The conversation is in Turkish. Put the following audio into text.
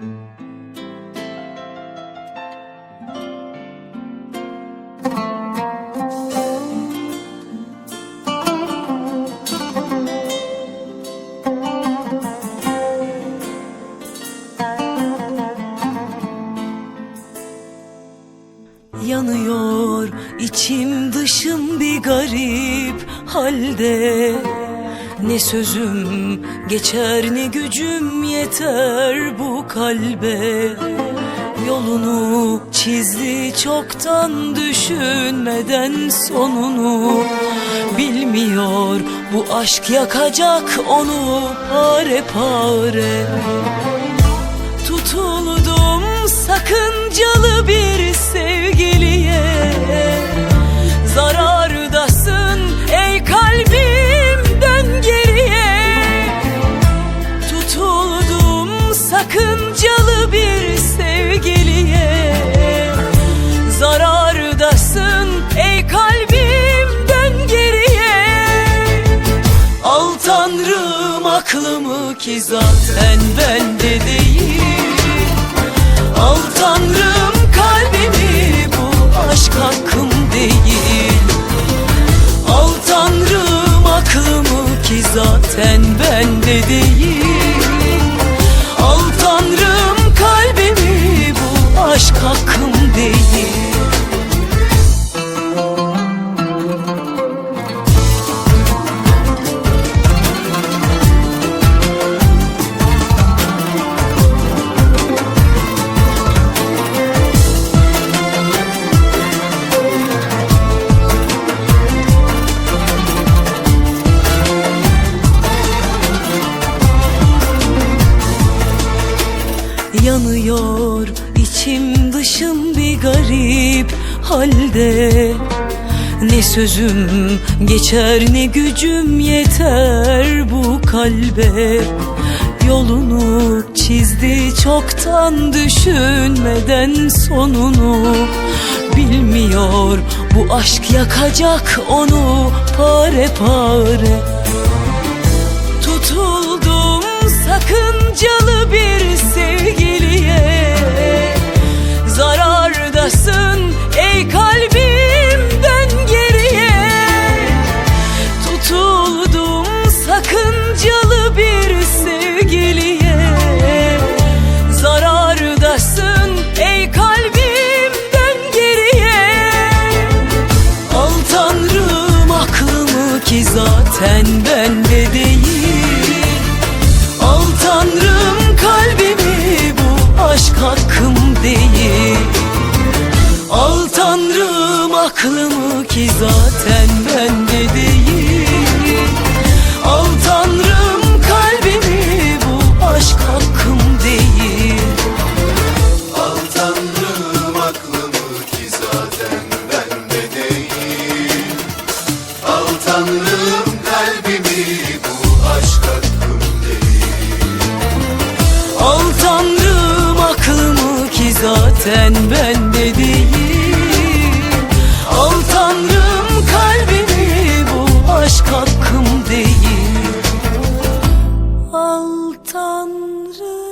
Yanıyor içim dışım bir garip halde Ne sözüm geçer ne gücüm yeter bu kalbe. Yolunu çizdi çoktan düşünmeden sonunu. Bilmiyor bu aşk yakacak onu pare pare Tutuldum sakıncalı bir sevgiliye. Zarardasın ey kalbim sakıncalı bir sevgiliye. Zarardasın ey kalbim dön geriye. Al tanrım aklımı ki zaten bende değil. Al tanrım kalbimi bu aşk hakkım değil. Al tanrım aklımı ki zaten bende değil Yanıyor içim dışım bir garip halde. Ne sözüm geçer ne gücüm yeter bu kalbe. Yolunu çizdi çoktan düşünmeden sonunu. Bilmiyor bu aşk yakacak onu pare pare. Tutuldum sakıncalı bir zaten bende değil. Al tanrım kalbimi bu aşk hakkım değil. Al tanrım aklımı ki zaten bende değil zaten ben de değil Al tanrım kalbimi bu aşk hakkım değil. Al tanrım.